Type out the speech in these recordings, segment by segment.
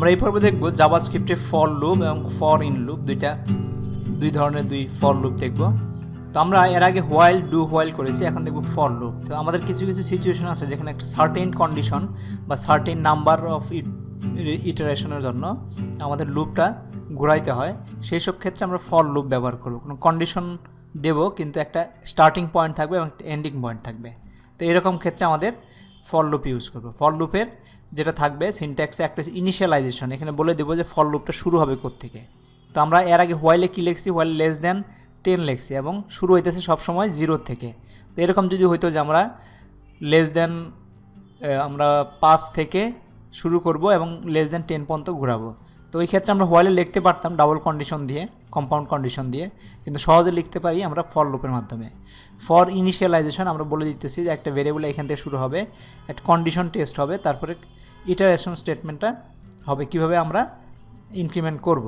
আমরা এই পর্বে দেখব জাভা স্ক্রিপ্টে ফর লুপ এবং ফর ইন লুপ দুইটা, দুই ধরনের দুই ফর লুপ দেখব। তো আমরা এর আগে হোয়াইল ডু হোয়াইল করেছি, এখন দেখব ফর লুপ তো আমাদের কিছু কিছু সিচুয়েশন আছে যেখানে একটা সার্টেন কন্ডিশন বা সার্টেন নাম্বার অফ ইটারেশনের জন্য আমাদের লুপটা ঘুরাইতে হয়। সেই সব ক্ষেত্রে আমরা ফর লুপ ব্যবহার করব। কোনো কন্ডিশন দেব, কিন্তু একটা স্টার্টিং পয়েন্ট থাকবে এবং এন্ডিং পয়েন্ট থাকবে। তো এরকম ক্ষেত্রে আমাদের ফর লুপ ইউজ করব। ফর লুপের যেটা থাকবে সিনট্যাক্সে একটা ইনিশিয়ালাইজেশন এখানে বলে দেবো যে ফল লুপটা শুরু হবে থেকে তো আমরা এর আগে হোয়াইলে কী লিখছি? হোয়াইল লেস দেন টেন লিখছি এবং শুরু হইতেছে সবসময় জিরো থেকে। তো এরকম যদি হইতো যে আমরা লেস দেন আমরা পাঁচ থেকে শুরু করব এবং লেস দেন টেন পর্যন্ত ঘোরাবো। তো ওই ক্ষেত্রে আমরা হোয়াইলে লিখতে পারতাম ডাবল কন্ডিশন দিয়ে কম্পাউন্ড কন্ডিশন দিয়ে, কিন্তু সহজে লিখতে পারি আমরা ফর লুপের মাধ্যমে। ফর ইনিশিয়ালাইজেশন আমরা বলে দিতেছি যে একটা ভেরিয়েবল এখান থেকে শুরু হবে একটা কন্ডিশন টেস্ট হবে, তারপরে ইটারেশন স্টেটমেন্টটা হবে, কীভাবে আমরা ইনক্রিমেন্ট করব।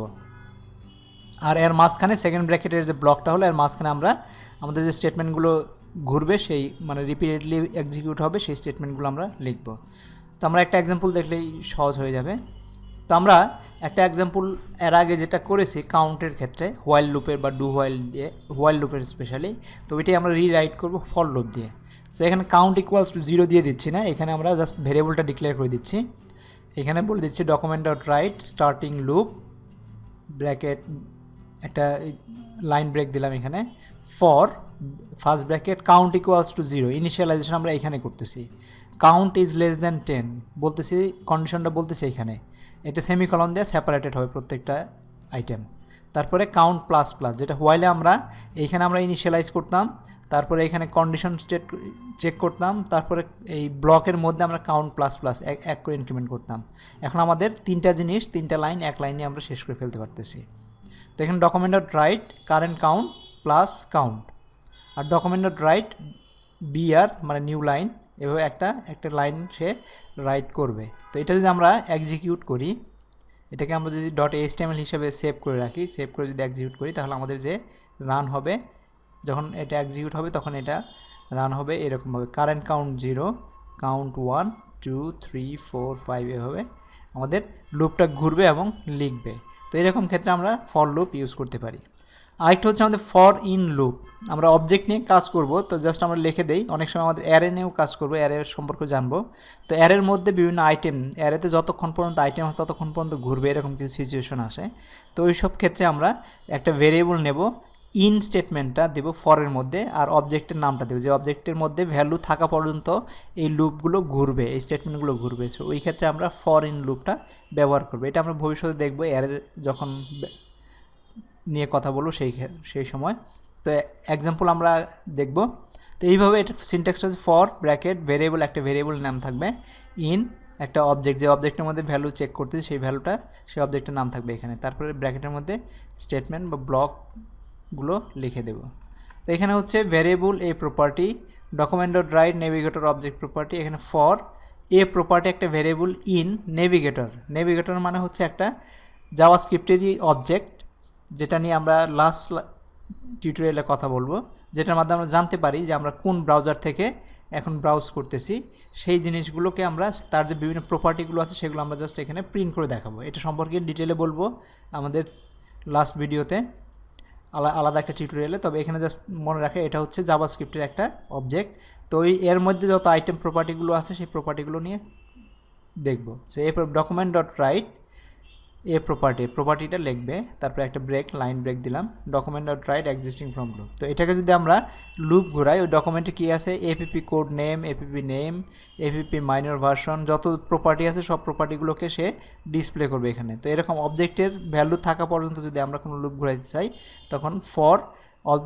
আর এর মাঝখানে সেকেন্ড ব্র্যাকেটের যে ব্লকটা হলো, এর মাঝখানে আমরা আমাদের যে স্টেটমেন্টগুলো ঘুরবে, সেই মানে রিপিটেডলি এক্সিকিউট হবে, সেই স্টেটমেন্টগুলো আমরা লিখব। তো আমরা একটা এক্সাম্পল দেখলেই সহজ হয়ে যাবে। তো আমরা একটা এক্সাম্পল এর আগে যেটা করেছি কাউন্টের ক্ষেত্রে হোয়াইল লুপের বা ডু হোয়াইল দিয়ে হোয়াইল লুপের স্পেশালি তো ওইটাই আমরা রিরাইট করব ফল লুপ দিয়ে। সো এখানে কাউন্ট ইকুয়ালস টু জিরো দিয়ে দিচ্ছি না, এখানে আমরা জাস্ট ভেরিয়েবলটা ডিক্লেয়ার করে দিচ্ছি। এখানে বলে দিচ্ছি document dot write starting loop bracket একটা লাইন ব্রেক দিলাম এখানে for first bracket count equals to zero initialization আমরা এখানে করতেছি। Count is less than ten বলতেছি কন্ডিশনটা বলতেছি এখানে। এটা সেমিকলন দিয়ে সেপারেটেড হবে প্রত্যেকটা আইটেম তারপরে কাউন্ট প্লাস প্লাস যেটা হোয়াইলে আমরা এইখানে আমরা ইনিশিয়ালাইজ করতাম, তারপরে এখানে কন্ডিশন স্টেট চেক করতাম, তারপরে এই ব্লকের মধ্যে আমরা কাউন্ট প্লাস প্লাস এক এক করে ইনক্রিমেন্ট করতাম। এখন আমাদের তিনটা জিনিস, তিনটা লাইন এক লাইনে আমরা শেষ করে ফেলতে পারতেছি। তো এখানে document dot write current count plus count আর ডকুমেন্ট ডট রাইট বিআর মানে নিউ লাইন এভাবে একটা একটা লাইন সে রাইট করবে। তো এটা যদি আমরা এক্সিকিউট করি, এটাকে আমরা যদি. ডট এইচটিএমএল হিসেবে সেভ করে রাখি সেভ করে যদি এক্সিকিউট করি, তাহলে আমাদের যে রান হবে, যখন এটা এক্সিকিউট হবে, তখন এটা রান হবে এরকমভাবে। Current count zero count one two three four five এভাবে আমাদের লুপটা ঘুরবে এবং লিখবে। তো এরকম ক্ষেত্রে আমরা ফর লুপ ইউজ করতে পারি। আরেকটা হচ্ছে আমাদের ফর ইন লুপ আমরা অবজেক্ট নিয়ে কাজ করব, তো জাস্ট আমরা লিখে দেই। অনেক সময় আমাদের অ্যারে নিয়েও কাজ করব অ্যারের সম্পর্কে জানব। তো অ্যারের মধ্যে বিভিন্ন আইটেম অ্যারেতে যতক্ষণ পর্যন্ত আইটেম আছে, ততক্ষণ পর্যন্ত ঘুরবে, এরকম কিছু সিচুয়েশন আসে। তো ওই সব ক্ষেত্রে আমরা একটা ভেরিয়েবল নেব ইন স্টেটমেন্টটা দেবো ফরের মধ্যে, আর অবজেক্টের নামটা দেবো। যে অবজেক্টের মধ্যে ভ্যালু থাকা পর্যন্ত এই লুপগুলো ঘুরবে, এই স্টেটমেন্টগুলো ঘুরবে। সো ওই ক্ষেত্রে আমরা ফর ইন লুপটা ব্যবহার করব। এটা আমরা ভবিষ্যতে দেখব এর যখন নিয়ে কথা বলব সেই সেই সময়। তো এক্সাম্পল আমরা দেখব। তো এইভাবে এটা সিনটেক্সটা হচ্ছে ফর ব্র্যাকেট ভেরিয়েবল একটা ভেরিয়েবল নাম থাকবে। ইন একটা অবজেক্ট যে অবজেক্টের মধ্যে ভ্যালু চেক করতেছি সেই ভ্যালুটা সেই অবজেক্টের নাম থাকবে এখানে। তারপরে ব্র্যাকেটের মধ্যে স্টেটমেন্ট বা ব্লকগুলো লিখে দেব। তো এখানে হচ্ছে variable a property document dot write navigator object property এখানে ফর এ প্রপার্টি একটা ভ্যারিয়েবল ইন নেভিগেটর নেভিগেটর মানে হচ্ছে একটা জাওয়া স্ক্রিপ্টেরই অবজেক্ট যেটা নিয়ে আমরা লাস্ট টিউটোরিয়ালে কথা বলব, যেটার মাধ্যমে আমরা জানতে পারি যে আমরা কোন ব্রাউজার থেকে এখন ব্রাউজ করতেছি। সেই জিনিসগুলোকে আমরা, তার যে বিভিন্ন প্রপার্টিগুলো আছে সেগুলো আমরা জাস্ট এখানে প্রিন্ট করে দেখাবো। এটা সম্পর্কে ডিটেলে বলব আমাদের লাস্ট ভিডিওতে আলা আলাদা একটা টিউটোরিয়ালে তবে এখানে জাস্ট মনে রাখে, এটা হচ্ছে জাভা স্ক্রিপ্টের একটা অবজেক্ট তো ওই এর মধ্যে যত আইটেম প্রপার্টিগুলো আছে, সেই প্রপার্টিগুলো নিয়ে দেখব। সো এরপর document dot write a property প্রপার্টিটা লিখবে, তারপরে একটা ব্রেক লাইন ব্রেক দিলাম document dot write existing from loop তো এটাকে যদি আমরা লুপ ঘোরাই, ওই ডকুমেন্টে কী আছে? A P P code name A P P name A P P minor version যত প্রপার্টি আছে, সব প্রপার্টিগুলোকে সে ডিসপ্লে করবে এখানে। তো এরকম অবজেক্টের ভ্যালু থাকা পর্যন্ত যদি আমরা কোনো লুপ ঘোরাইতে চাই, তখন ফর অব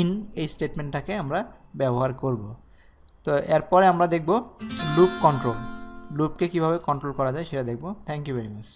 ইন এই স্টেটমেন্টটাকে আমরা ব্যবহার করব। তো এরপরে আমরা দেখব লুপ কন্ট্রোল লুপকে কীভাবে কন্ট্রোল করা যায় সেটা দেখব। Thank you very much